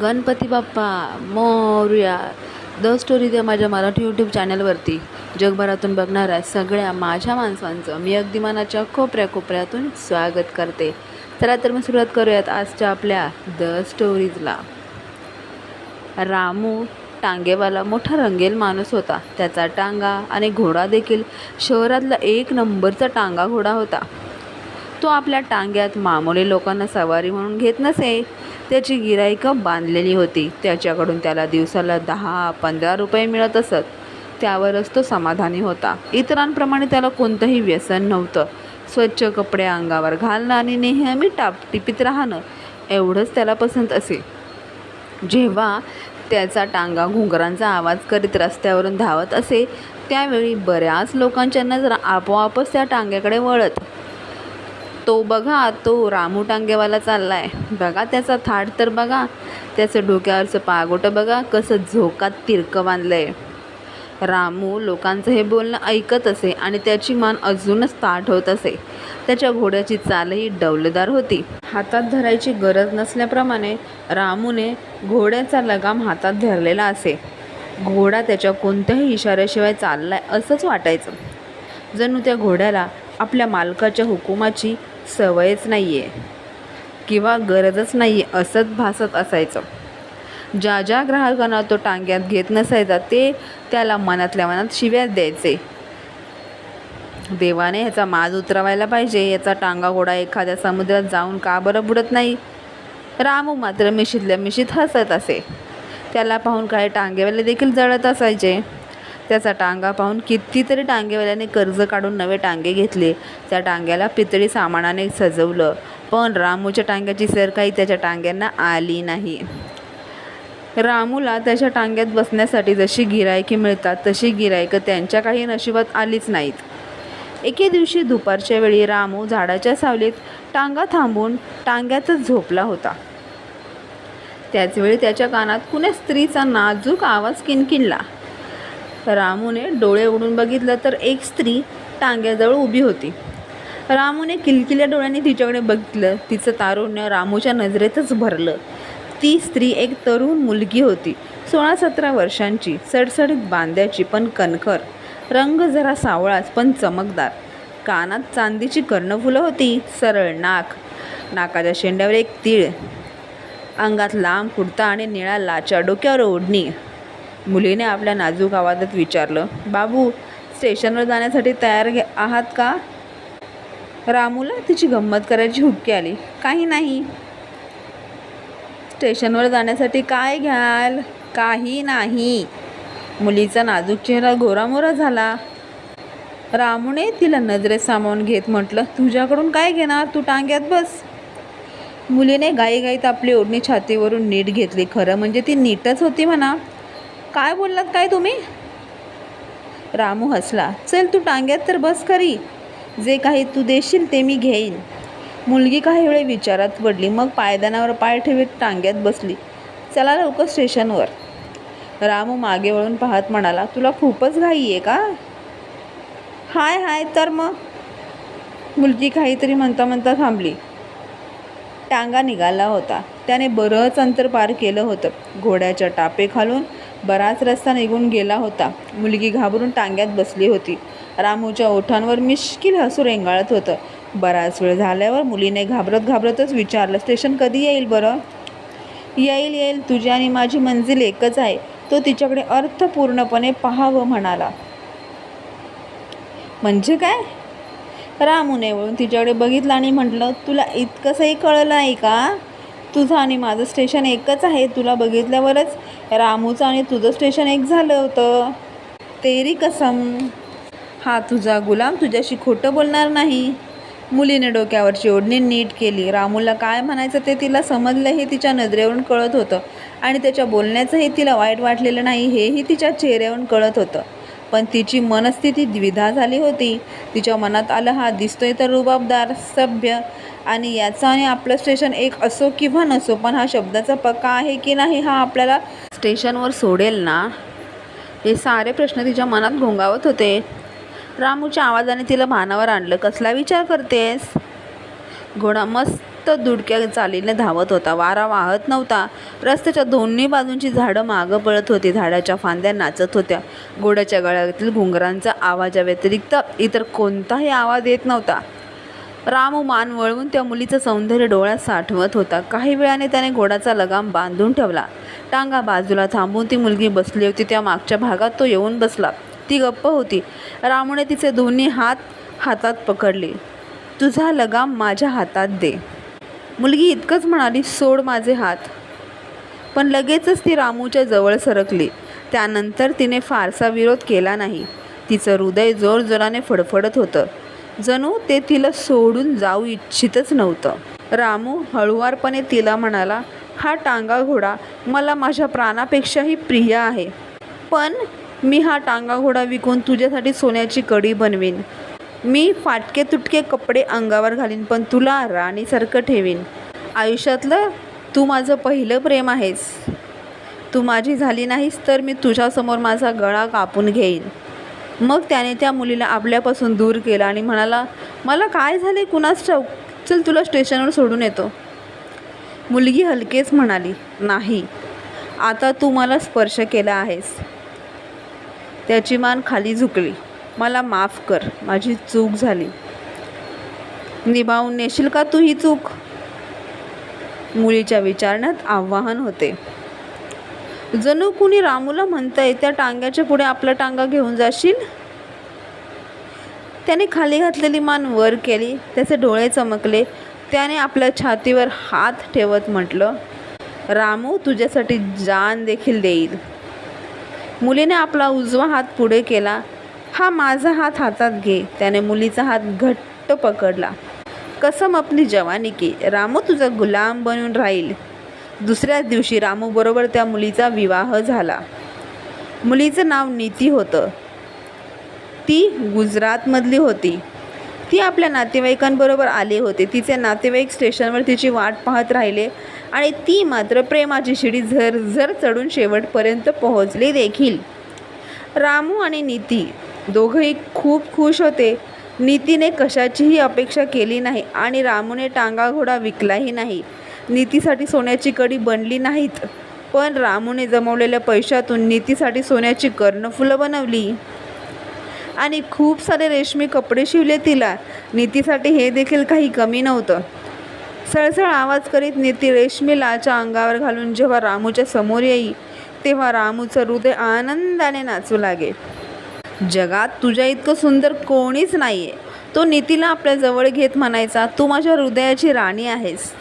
Ganpati Bappa Morya the story त्या माझ्या Marathi YouTube चॅनलवरती जगभरातून बघणाऱ्या सगळ्या माझ्या माणसांचं मी अगदी मनाच्या कोपऱ्या कोपऱ्यातून स्वागत करते. चला तर मग सुरुवात करूयात आजच्या आपल्या द स्टोरीजला रामू टांगेवाला मोठा रंगेल माणूस होता. त्याचा टांगा आणि घोडा देखील शहरातला एक नंबरचा टांगा घोडा होता. तो आपल्या टांग्यात मामूली लोकांना सवारी म्हणून घेत नसे. त्याची गिराईकं बांधलेली होती. त्याच्याकडून त्याला दिवसाला दहा पंधरा रुपये मिळत असत. त्यावरच तो समाधानी होता. इतरांप्रमाणे त्याला कोणतंही व्यसन नव्हतं. स्वच्छ कपडे अंगावर घालणं आणि नेहमी टापटिपीत राहणं एवढंच त्याला पसंत असे. जेव्हा त्याचा टांगा घुंगरांचा आवाज करीत रस्त्यावरून धावत असे त्यावेळी बऱ्याच लोकांच्या नजरा आपोआपच त्या टांग्याकडे वळत. तो बघा तो रामू टांगेवाला आहे बघा त्याचा थाट तर बघा. त्याचं डोक्यावरचं पागोटं बघा कसं झोकात तिरकं बांधलं आहे रामू लोकांचं हे बोलणं ऐकत असे आणि त्याची मान अजूनच ताठ होत असे. त्याच्या घोड्याची चालही डौलदार होती. हातात धरायची गरज नसल्याप्रमाणे रामूने घोड्याचा लगाम हातात धरलेला असे. घोडा त्याच्या कोणत्याही इशाऱ्याशिवाय चाललाय असंच वाटायचं. जणू त्या घोड्याला आपल्या मालकाच्या हुकुमाची सवयच नाही आहे किंवा गरजच नाही आहे असंच भासत असायचं. ज्या ज्या ग्राहकांना तो टांग्यात घेत नसायचा ते त्याला मनातल्या मनात शिव्यात द्यायचे. देवाने ह्याचा माज उतरवायला पाहिजे याचा टांगा घोडा एखाद्या समुद्रात जाऊन का बरं बुडत नाही? रामू मात्र मिशीतल्या मिशीत हसत असे. त्याला पाहून काही टांगेवाले देखील जळत असायचे. त्याचा टांगा पाहून कितीतरी टांगेवाल्याने कर्ज काढून नवे टांगे घेतले. त्या टांग्याला पितळी सामानाने सजवलं. पण रामूच्या टांग्याची सर काही त्याच्या टांग्यांना आली नाही. रामूला त्याच्या टांग्यात बसण्यासाठी जशी गिरायकी मिळतात तशी गिरायकं त्यांच्या काही नशिबात आलीच नाहीत. एके दिवशी दुपारच्या वेळी रामू झाडाच्या सावलीत टांगा थांबून टांग्यातच झोपला होता. त्याचवेळी त्याच्या कानात कुण्या स्त्रीचा नाजूक आवाज किनकिनला रामूने डोळे उघडून बघितलं तर एक स्त्री टांग्याजवळ उभी होती. रामूने किलकिल्या डोळ्यांनी तिच्याकडे बघितलं. तिचं तारुण्य रामूच्या नजरेतच भरलं. ती स्त्री एक तरुण मुलगी होती. सोळा सतरा वर्षांची सडसडीत बांध्याची पण कणखर. रंग जरा सावळाच पण चमकदार. कानात चांदीची कर्णफुलं होती. सरळ नाक. नाकाच्या शेंड्यावर एक तीळ. अंगात लांब कुर्ता आणि निळा लाचा डोक्यावर ओढणी. मुलीने आपल्या नाजूक आवाजात विचारलं बाबू स्टेशनवर जाण्यासाठी तयार घे आहात का? रामूला तिची गंमत करायची हुबकी आली. काही नाही. स्टेशनवर जाण्यासाठी काय घ्याल? काही नाही. मुलीचा नाजूक चेहरा गोरामोरा झाला. रामूने तिला नजरेत सामावून घेत म्हटलं तुझ्याकडून काय घेणार? तू टांग्यात बस. मुलीने गाईगाईत आपली ओढणी छातीवरून नीट घेतली. खरं म्हणजे ती नीटच होती म्हणा. काय बोललात काय तुम्ही? रामू हसला. चल तू टांग्यात तर बस खरी. जे काही तू देशील ते मी घेईन. मुलगी काही वेळ विचारात पडली. मग पायदानावर पाय ठेवीत टांग्यात बसली. चला लवकर स्टेशनवर. रामू मागे वळून पाहत म्हणाला तुला खूपच घाई आहे का? हाय हाय तर मग? मुलगी काहीतरी म्हणता म्हणता थांबली. टांगा निघाला होता. त्याने बरंच अंतर पार केलं होतं. घोड्याच्या टापे खालून बराच रस्ता निघून गेला होता. मुलगी घाबरून टांग्यात बसली होती. रामूच्या ओठांवर मिश्किल हसू रेंगाळत होतं. बराच वेळ झाल्यावर मुलीने घाबरत घाबरतच विचारलं स्टेशन कधी येईल बरं? येईल येईल. तुझी आणि माझी मंजिल एकच आहे. तो तिच्याकडे अर्थपूर्णपणे पाहावं म्हणाला. म्हणजे काय? रामूने वळून तिच्याकडे बघितलं आणि म्हटलं तुला इतकंसंही कळलं नाही का? तुझं आणि माझं स्टेशन एकच आहे. तुला बघितल्यावरच रामूचं आणि तुझं स्टेशन एक झालं होतं. तेरी कसम. हा तुझा गुलाम तुझ्याशी खोटं बोलणार नाही. मुलीने डोक्यावरची ओढणी नीट केली. रामूला काय म्हणायचं ते तिला समजलं हे तिच्या नजरेवरून कळत होतं. आणि त्याच्या बोलण्याचंही तिला वाईट वाटलेलं नाही हेही तिच्या चेहऱ्यावरून कळत होतं. पण तिची मनस्थिती द्विधा झाली होती. तिच्या मनात आलं हा दिसतोय तर रुबाबदार सभ्य आणि याचा आणि आपलं स्टेशन एक असो किंवा नसो पण हा शब्दाचा पक्का आहे की नाही हा आपल्याला स्टेशनवर सोडेल ना? हे सारे प्रश्न तिच्या मनात घोंगावत होते. रामूच्या आवाजाने तिला भानावर आणलं. कसला विचार करतेस? घोडा मस्त दुडक्या चालीने धावत होता. वारा वाहत नव्हता. रस्त्याच्या दोन्ही बाजूंची झाडं मागं पळत होती. झाडाच्या फांद्या नाचत होत्या. घोड्याच्या गळ्यातील घुंगरांचा आवाजाव्यतिरिक्त इतर कोणताही आवाज येत नव्हता. रामू मान वळवून त्या मुलीचं सौंदर्य डोळ्यात साठवत होता. काही वेळाने त्याने घोडाचा लगाम बांधून ठेवला. टांगा बाजूला थांबून ती मुलगी बसली होती. त्या मागच्या भागात तो येऊन बसला. ती गप्प होती. रामूने तिचे दोन्ही हात हातात पकडले. तुझा लगाम माझ्या हातात दे. मुलगी इतकंच म्हणाली सोड माझे हात. पण लगेचच ती रामूच्या जवळ सरकली. त्यानंतर तिने फारसा विरोध केला नाही. तिचं हृदय जोरजोराने फडफडत होतं. जणू ते तिला सोडून जाऊ इच्छितच नव्हतं. रामू हळुवारपणे तिला म्हणाला हा टांगा घोडा मला माझ्या प्राणापेक्षाही प्रिय आहे. पण मी हा टांगा घोडा विकून तुझ्यासाठी सोन्याची कडी बनवीन. मी फाटके तुटके कपडे अंगावर घालीन पण तुला राणीसारखं ठेवीन. आयुष्यातलं तू माझं पहिलं प्रेम आहेस. तू माझी झाली नाहीस तर मी तुझ्यासमोर माझा गळा कापून घेईन. मग त्याने त्या मुलीला आपल्यापासून दूर केलं आणि म्हणाला मला काय झाले? कुणास ठाऊक? चल तुला स्टेशनवर सोडून येतो. मुलगी हलकेच म्हणाली नाही आता तू मला स्पर्श केला आहेस. त्याची मान खाली झुकली मला माफ कर माझी चूक झाली. निभावून नेशील का तू ही चूक? मुलीच्या विचारण्यात आव्हान होते. जणू कुणी रामूला म्हणतंय त्या टांग्याच्या पुढे आपला टांगा घेऊन जाशील? त्याने खाली घातलेली मान वर केली त्याचे डोळे चमकले. त्याने आपल्या छातीवर हात ठेवत म्हटलं रामू तुझ्यासाठी जान देखील देईल. मुलीने आपला उजवा हात पुढे केला. हा माझा हात हातात घे. त्याने मुलीचा हात घट्ट पकडला. कसम आपली जवानी की रामू तुझा गुलाम बनून राहील. दुसऱ्याच दिवशी रामूबरोबर त्या मुलीचा विवाह झाला. मुलीचं नाव नीती होतं. ती गुजरातमधली होती. ती आपल्या नातेवाईकांबरोबर आले होते. तिचे नातेवाईक स्टेशनवर तिची वाट पाहत राहिले आणि ती मात्र प्रेमाची शिडी झरझर चढून शेवटपर्यंत पोहोचली देखील. रामू आणि नीती दोघंही खूप खुश होते. नीतीने कशाचीही अपेक्षा केली नाही आणि रामूने टांगा घोडा विकलाही नाही. नीतीसाठी सोन्याची कडी बनली नाहीत. पण रामूने जमवलेल्या पैशातून नीतीसाठी सोन्याची कर्णफुलं बनवली. आणि खूप सारे रेशमी कपडे शिवले तिला. नीतीसाठी हे देखील काही कमी नव्हतं. सळसळ आवाज करीत नीती रेशमी लाच्या अंगावर घालून जेव्हा रामूच्या समोर येई तेव्हा रामूचं हृदय आनंदाने नाचू लागे. जगात तुझ्या इतकं सुंदर कोणीच नाही आहे तो नीतीला आपल्या जवळ घेत म्हणायचा तू माझ्या हृदयाची राणी आहेस.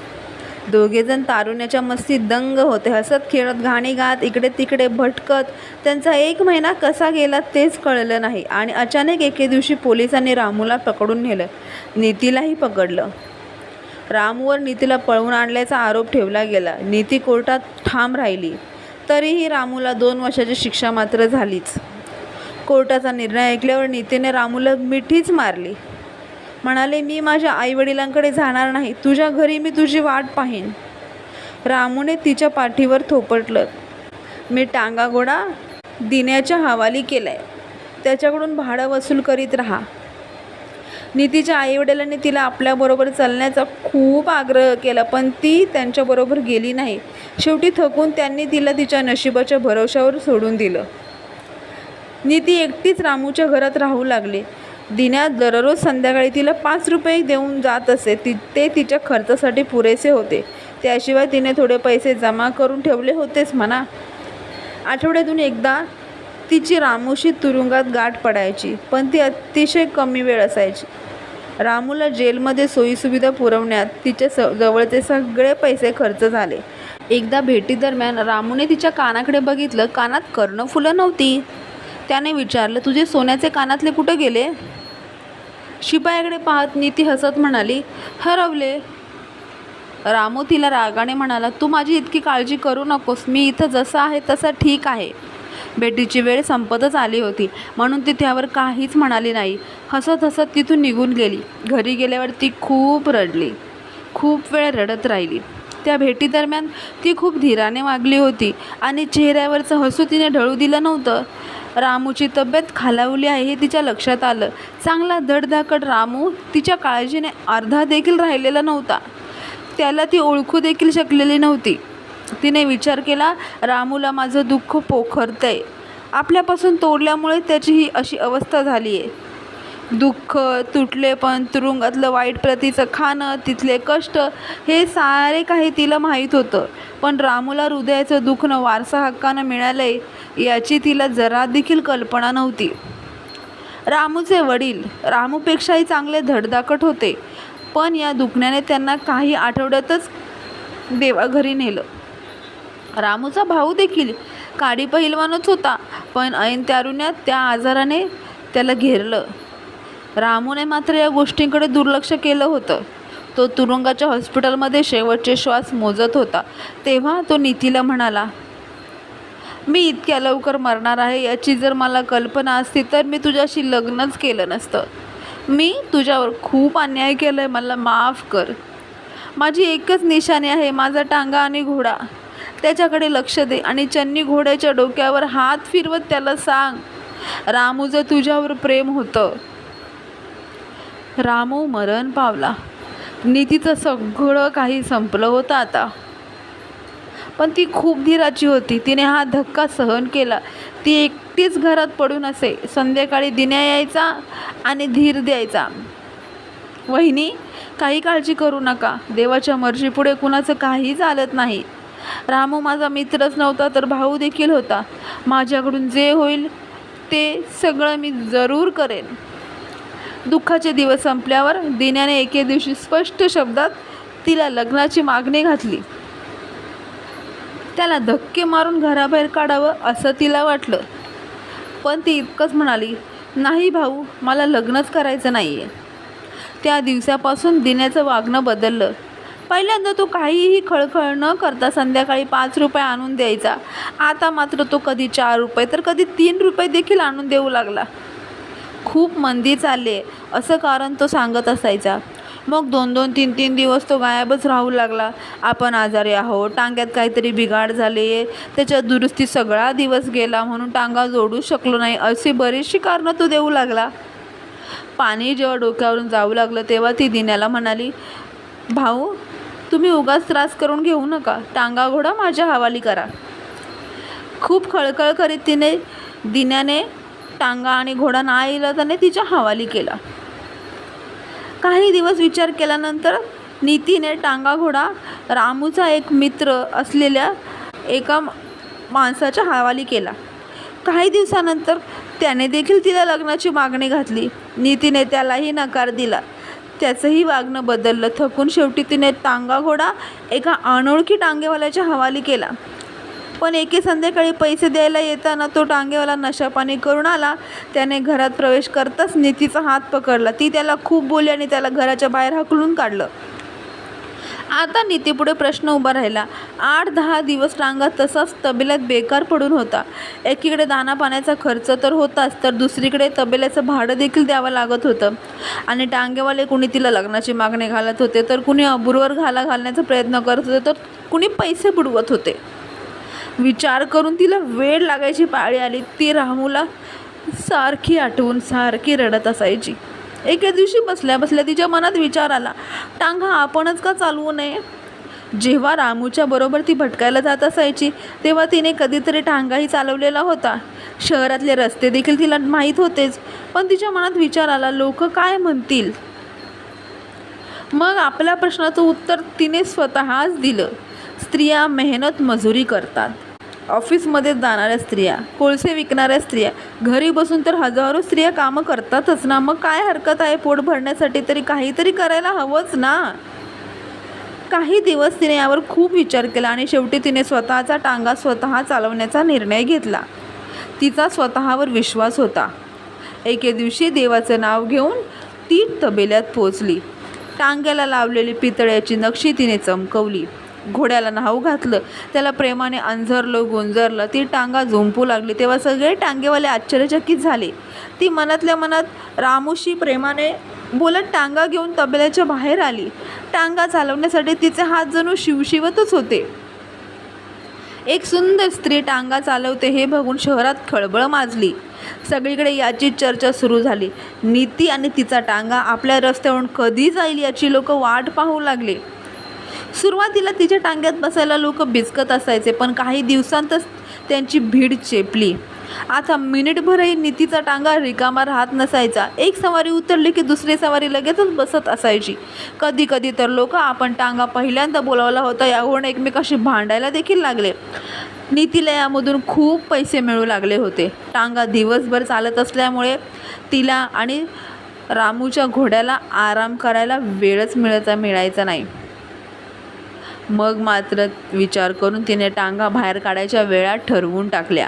दोघेजण तारुण्याच्या मस्तीत दंग होते हसत खेळत घाणी गात इकडे तिकडे भटकत. त्यांचा एक महिना कसा गेला तेच कळलं नाही आणि अचानक एके दिवशी पोलिसांनी रामूला पकडून नेलं. नीतीलाही पकडलं. रामूवर नीतीला पळवून आणल्याचा आरोप ठेवला गेला. नीती कोर्टात ठाम राहिली. तरीही रामूला दोन वर्षाची शिक्षा मात्र झालीच. कोर्टाचा निर्णय ऐकल्यावर नीतीने रामूला मिठीच मारली. म्हणाले मी माझ्या आईवडिलांकडे जाणार नाही. तुझ्या घरी मी तुझी वाट पाहीन. रामूने तिच्या पाठीवर थोपटलं. मी टांगा घोडा दिन्याच्या हवाली केलाय. त्याच्याकडून भाडं वसूल करीत राहा. नीतीच्या आईवडिलांनी तिला आपल्याबरोबर चालण्याचा खूप आग्रह केला पण ती त्यांच्याबरोबर गेली नाही. शेवटी थकून त्यांनी तिला तिच्या नशिबाच्या भरवशावर सोडून दिलं. नीती एकटीच रामूच्या घरात राहू लागली. दिन्या दररोज संध्याकाळी तिला पाच रुपये देऊन जात असे. ती ते तिच्या खर्चासाठी पुरेसे होते. त्याशिवाय तिने थोडे पैसे जमा करून ठेवले होतेच म्हणा. आठवड्यातून एकदा तिची रामूशी तुरुंगात गाठ पडायची पण ती अतिशय कमी वेळ असायची. रामूला जेलमध्ये सोयीसुविधा पुरवण्यात तिच्या स जवळचे सगळे पैसे खर्च झाले. एकदा भेटीदरम्यान रामूने तिच्या कानाकडे बघितलं कानात कर्णफुलं नव्हती. त्याने विचारलं तुझे सोन्याचे कानातले कुठे गेले? शिपायाकडे पाहत नीती हसत म्हणाली हरवले. रामू तिला रागाने म्हणाला तू माझी इतकी काळजी करू नकोस मी इथं जसं आहे तसं ठीक आहे. भेटीची वेळ संपतच आली होती म्हणून ती त्यावर काहीच म्हणाली नाही. हसत हसत तिथून निघून गेली. घरी गेल्यावर ती खूप रडली खूप वेळ रडत राहिली. त्या भेटीदरम्यान ती खूप धीराने वागली होती आणि चेहऱ्यावरचं हसू तिने ढळू दिलं नव्हतं. रामूची तब्येत खालावली आहे हे तिच्या लक्षात आलं. चांगला धडधाकट रामू तिच्या काळजीने अर्धा देखील राहिलेला नव्हता. त्याला ती ओळखू देखील शकलेली नव्हती. तिने विचार केला रामूला माझं दुःख पोखरतंय. आपल्यापासून तोडल्यामुळे त्याची ही अशी अवस्था झाली आहे दुःख तुटलेपण तुरुंगातलं वाईट प्रतीचं खाणं तिथले कष्ट हे सारे काही तिला माहीत होतं. पण रामूला हृदयाचं दुखणं वारसा हक्कानं आहे याची तिला जरा देखील कल्पना नव्हती. रामूचे वडील रामूपेक्षाही चांगले धडधाकट होते पण या दुखण्याने त्यांना काही आठवड्यातच देवाघरी नेलं. रामूचा भाऊ देखील काडी पहिलवानच होता पण ऐन त्यारुण्यात त्या आजाराने त्याला घेरलं. रामूने मात्र या गोष्टींकडे दुर्लक्ष केलं होतं. तो तुरुंगाच्या हॉस्पिटलमध्ये शेवटचे श्वास मोजत होता. तेव्हा तो नीतीला म्हणाला मी इतक्या लवकर मरणार आहे याची जर मला कल्पना असती तर मी तुझ्याशी लग्नच केलं नसतं. मी तुझ्यावर खूप अन्याय केला आहे मला माफ कर. माझी एकच निशाणी आहे माझा टांगा आणि घोडा. त्याच्याकडे लक्ष दे आणि चन्नी घोड्याच्या डोक्यावर हात फिरवत त्याला सांग रामूचं तुझ्यावर प्रेम होतं. रामू मरण पावला. नीतीचं सगळं काही संपलं होतं आता. पण ती खूप धीराची होती. तिने हा धक्का सहन केला. ती एकटीच घरात पडून असे. संध्याकाळी दिन्या यायचा आणि धीर द्यायचा. वहिनी काही काळजी करू नका. देवाच्या मर्जीपुढे कुणाचं काही चालत नाही. रामू माझा मित्रच नव्हता तर भाऊ देखील होता. माझ्याकडून जे होईल ते सगळं मी जरूर करेन. दुःखाचे दिवस संपल्यावर दिन्याने एके दिवशी स्पष्ट शब्दात तिला लग्नाची मागणी घातली. त्याला धक्के मारून घराबाहेर काढावं असं तिला वाटलं. पण ती इतकंच म्हणाली नाही भाऊ मला लग्नच करायचं नाही आहे त्या दिवसापासून दिन्याचं वागणं बदललं. पहिल्यांदा तो काहीही खळखळ न करता संध्याकाळी पाच रुपये आणून द्यायचा. आता मात्र तो कधी चार रुपये तर कधी तीन रुपये देखील आणून देऊ लागला. खूप मंदी चालले असं कारण तो सांगत असायचा. मग दोन दोन तीन तीन दिवस तो गायबच राहू लागला. आपण आजारी आहोत टांग्यात काहीतरी बिघाड झाले त्याच्या दुरुस्ती सगळा दिवस गेला म्हणून टांगा जोडू शकलो नाही अशी बरीचशी कारणं तो देऊ लागला. पाणी जेव्हा डोक्यावरून जाऊ लागलं तेव्हा ती दिन्याला म्हणाली भाऊ तुम्ही उगाच त्रास करून घेऊ नका टांगा घोडा माझ्या हवाली करा. खूप खळखळ करीत तिने दिन्याने टांगा आणि घोडा ना आहिला त्याने तिच्या हवाली केला. काही दिवस विचार केल्यानंतर नीतीने टांगाघोडा रामूचा एक मित्र असलेल्या एका माणसाच्या हवाली केला. काही दिवसानंतर त्याने देखील तिला लग्नाची मागणी घातली. नीतीने त्यालाही नकार दिला. त्याचंही वागणं बदललं. थकून शेवटी तिने टांगाघोडा एका अनोळखी टांगेवाल्याच्या हवाली केला. पण एके संध्याकाळी पैसे द्यायला येताना तो टांगेवाला नशापाणी करून आला. त्याने घरात प्रवेश करताच नीतीचा हात पकडला. ती त्याला खूप बोलली आणि त्याला घराच्या बाहेर हकलून काढलं. आता नीतीपुढे प्रश्न उभा राहिला. आठ दहा दिवस टांगा तसाच तबेल्यात बेकार पडून होता. एकीकडे दाना पाण्याचा खर्च तर होताच तर दुसरीकडे तबेल्याचं भाडं देखील द्यावं लागत होतं. आणि टांगेवाले कुणी तिला लग्नाची मागणी घालत होते तर कुणी अबूरवर घाला घालण्याचा प्रयत्न करत होते तर कुणी पैसे बुडवत होते. विचार करून तिला वेळ लागायची पाळी आली. ती रामूला सारखी आठवून सारखी रडत असायची. एके दिवशी बसल्या बसल्या तिच्या मनात विचार आला. टांगा आपणच का चालवू नये? जेव्हा रामूच्या बरोबर ती भटकायला जात असायची तेव्हा तिने कधीतरी टांगाही चालवलेला होता. शहरातले रस्ते देखील तिला माहीत होतेच पण तिच्या मनात विचार आला लोक काय म्हणतील? मग आपल्या प्रश्नाचं उत्तर तिने स्वतःच दिलं. स्त्रिया मेहनत मजुरी करतात. ऑफिसमध्ये जाणाऱ्या स्त्रिया कोळसे विकणाऱ्या स्त्रिया घरी बसून तर हजारो स्त्रिया कामं करतातच ना. मग काय हरकत आहे? पोट भरण्यासाठी तरी काहीतरी करायला हवंच ना. काही दिवस तिने यावर खूप विचार केला आणि शेवटी तिने स्वतःचा टांगा स्वतः चालवण्याचा निर्णय घेतला. तिचा स्वतःवर विश्वास होता. एके दिवशी देवाचं नाव घेऊन ती तबेल्यात पोचली. टांग्याला लावलेली पितळ्याची नक्षी तिने चमकवली. घोड्याला नाव घातलं. त्याला प्रेमाने अंझरलं गुंजरलं. ती टांगा झुंपू लागली. तेव्हा सगळे टांगेवाले आश्चर्यचकित झाले. ती मनातल्या मनात रामूशी प्रेमाने बोलत टांगा घेऊन तबेल्याच्या बाहेर आली. टांगा चालवण्यासाठी तिचे हात जणू शिवशिवतच होते. एक सुंदर स्त्री टांगा चालवते हे बघून शहरात खळबळ माजली. सगळीकडे याची चर्चा सुरू झाली. नीती आणि तिचा टांगा आपल्या रस्त्यावरून कधी जाईल याची लोक वाट पाहू लागले. सुरुवातीला तिच्या टांग्यात बसायला लोक बिचकत असायचे पण काही दिवसांतच त्यांची भीड चेपली. आता मिनिटभरही नीतीचा टांगा रिकामा राहत नसायचा. एक सवारी उतरली की दुसरी सवारी लगेचच बसत असायची. कधी कधी तर लोक आपण टांगा पहिल्यांदा बोलावला होता यावरून एकमेकाशी भांडायला देखील लागले. नीतीला यामधून खूप पैसे मिळू लागले होते. टांगा दिवसभर चालत असल्यामुळे तिला आणि रामूच्या घोड्याला आराम करायला वेळच मिळायचा मिळायचा नाही. मग मात्र विचार करून तिने टांगा बाहेर काढायच्या वेळा ठरवून टाकल्या.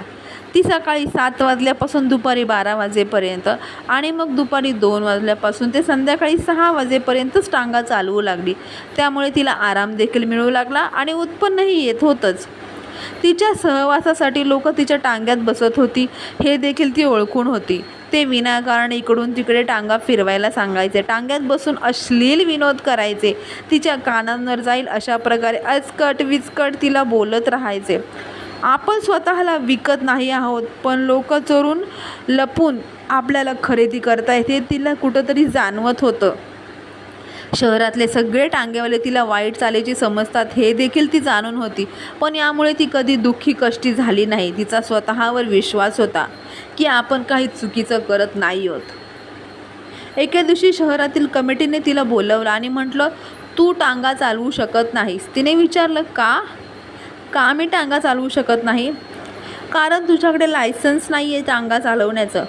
ती सकाळी सात वाजल्यापासून दुपारी बारा वाजेपर्यंत आणि मग दुपारी दोन वाजल्यापासून ते संध्याकाळी सहा वाजेपर्यंतच टांगा चालवू लागली. त्यामुळे तिला आराम देखील मिळू लागला आणि उत्पन्नही येत होतंच. तिच्या सहवासासाठी लोक तिच्या टांग्यात बसत होती. हे देखील ती ओळखून होती. ते विनाकारण इकडून तिकडे टांगा फिरवायला सांगायचे. टांग्यात बसून अश्लील विनोद करायचे. तिच्या कानांवर जाईल अशा प्रकारे अचकट विचकट तिला बोलत राहायचे. आपण स्वतःला विकत नाही आहोत पण लोक चोरून लपून आपल्याला खरेदी करता हे तिला कुठंतरी जाणवत होतं. शहरातले सगळे टांगेवाले तिला वाईट चालीची समजतात हे देखील ती जाणून होती. पण यामुळे ती कधी दुःखी कष्टी झाली नाही तिचा स्वतःवर विश्वास होता की आपण काही चुकीचं करत नाही आहोत एके दिवशी शहरातील कमिटीने तिला बोलवलं आणि म्हटलं तू टांगा चालवू शकत नाहीस. तिने विचारलं का? का मी टांगा चालवू शकत नाही? कारण तुझ्याकडे लायसन्स नाही आहे टांगा चालवण्याचं.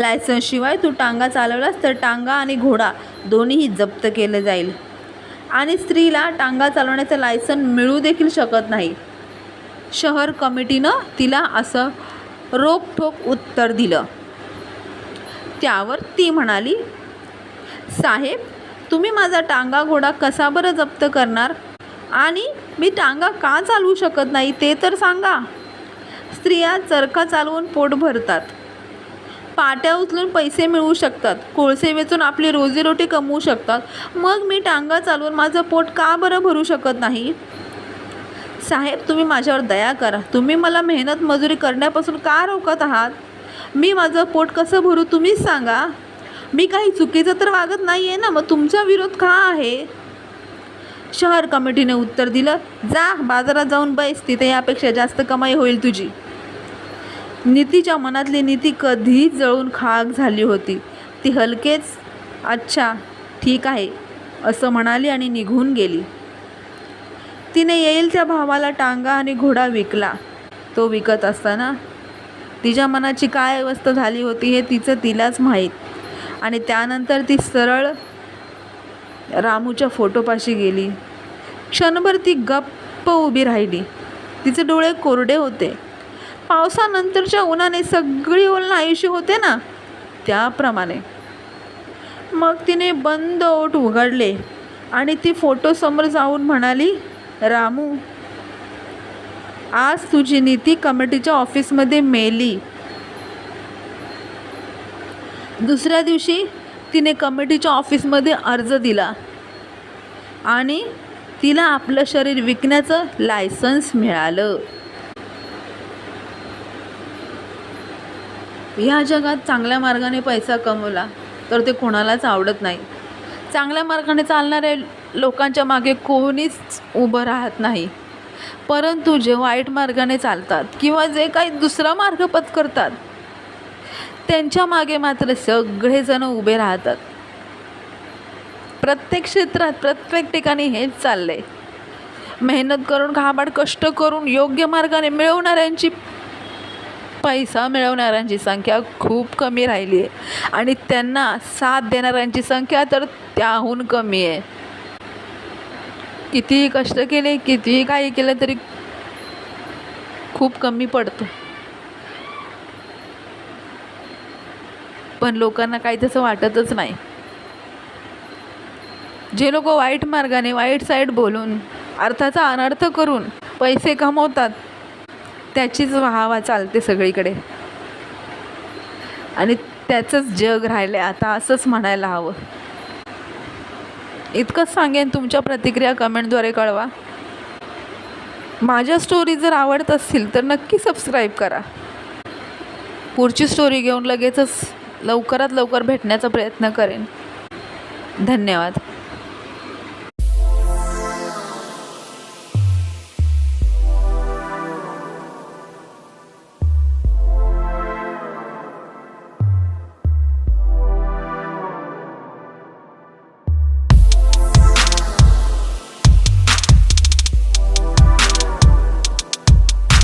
लायसन्सशिवाय तू टांगा चालवलास तर टांगा आणि घोडा दोन्हीही जप्त केलं जाईल. आणि स्त्रीला टांगा चालवण्याचं लायसन मिळू देखील शकत नाही. शहर कमिटीनं तिला असं रोखठोक उत्तर दिलं. त्यावर ती म्हणाली साहेब तुम्ही माझा टांगा घोडा कसा बरं जप्त करणार? आणि मी टांगा का चालवू शकत नाही ते तर सांगा. स्त्रिया चरखा चालवून पोट भरतात. पाट्या उचलून पैसे मिळवू शकतात. कोळसे वेचून आपली रोजीरोटी कमवू शकतात. मग मी टांगा चालवून माझं पोट का बरं भरू शकत नाही? साहेब तुम्ही माझ्यावर दया करा. तुम्ही मला मेहनत मजुरी करण्यापासून का रोखत आहात? मी माझं पोट कसं भरू तुम्हीच सांगा. मी काही चुकीचं तर वागत नाही आहे ना मग तुमचा विरोध का आहे? शहर कमिटीने उत्तर दिलं जा बाजारात जाऊन बैस तिथे यापेक्षा जास्त कमाई होईल तुझी. नीतीच्या मनातली नीती कधी जळून खाक झाली होती. ती हलकेच अच्छा ठीक आहे असं म्हणाली आणि निघून गेली. तिने येईल त्या भावाला टांगा आणि घोडा विकला. तो विकत असताना तिच्या मनाची काय अवस्था झाली होती हे तिचं तिलाच माहीत. आणि त्यानंतर ती सरळ रामूच्या फोटोपाशी गेली. क्षणभर ती गप्प उभी राहिली. तिचे डोळे कोरडे होते. पावसानंतरच्या उन्हाने सगळी ओल नाहीशी होते ना त्याप्रमाणे. मग तिने बंद ओठ उघडले आणि ती फोटोसमोर जाऊन म्हणाली रामू आज तुझी नीती कमिटीच्या ऑफिसमध्ये मेली. दुसऱ्या दिवशी तिने कमिटीच्या ऑफिसमध्ये अर्ज दिला आणि तिला आपलं शरीर विकण्याचं लायसन्स मिळालं. ह्या जगात चांगल्या मार्गाने पैसा कमवला तर ते कोणालाच आवडत नाही. चांगल्या मार्गाने चालणाऱ्या लोकांच्या मागे कोणीच उभं राहत नाही. परंतु जे वाईट मार्गाने चालतात किंवा जे काही दुसरा मार्ग पत्करतात त्यांच्या मागे मात्र सगळेजण उभे राहतात. प्रत्येक क्षेत्रात प्रत्येक ठिकाणी हेच चाललंय. मेहनत करून घाबाड कष्ट करून योग्य मार्गाने मिळवणाऱ्यांची पैसा मिळवणाऱ्यांची संख्या खूप कमी राहिली आहे. आणि त्यांना साथ देणाऱ्यांची संख्या तर त्याहून कमी आहे. कितीही कष्ट केले कितीही काही केलं तरी खूप कमी पडतं. पण लोकांना काही तसं वाटतच नाही. जे लोक वाईट मार्गाने वाईट साईड बोलून अर्थाचा अनर्थ करून पैसे कमवतात त्याचीच वाहवा चालते सगळीकडे. आणि त्याचंच जग राहिले आता असंच म्हणायला हवं. इतकंच सांगेन तुमच्या प्रतिक्रिया कमेंटद्वारे कळवा. माझ्या स्टोरी जर आवडत असतील तर नक्की सबस्क्राईब करा. पुढची स्टोरी घेऊन लगेचच लवकरात लवकर भेटण्याचा प्रयत्न करेन. धन्यवाद.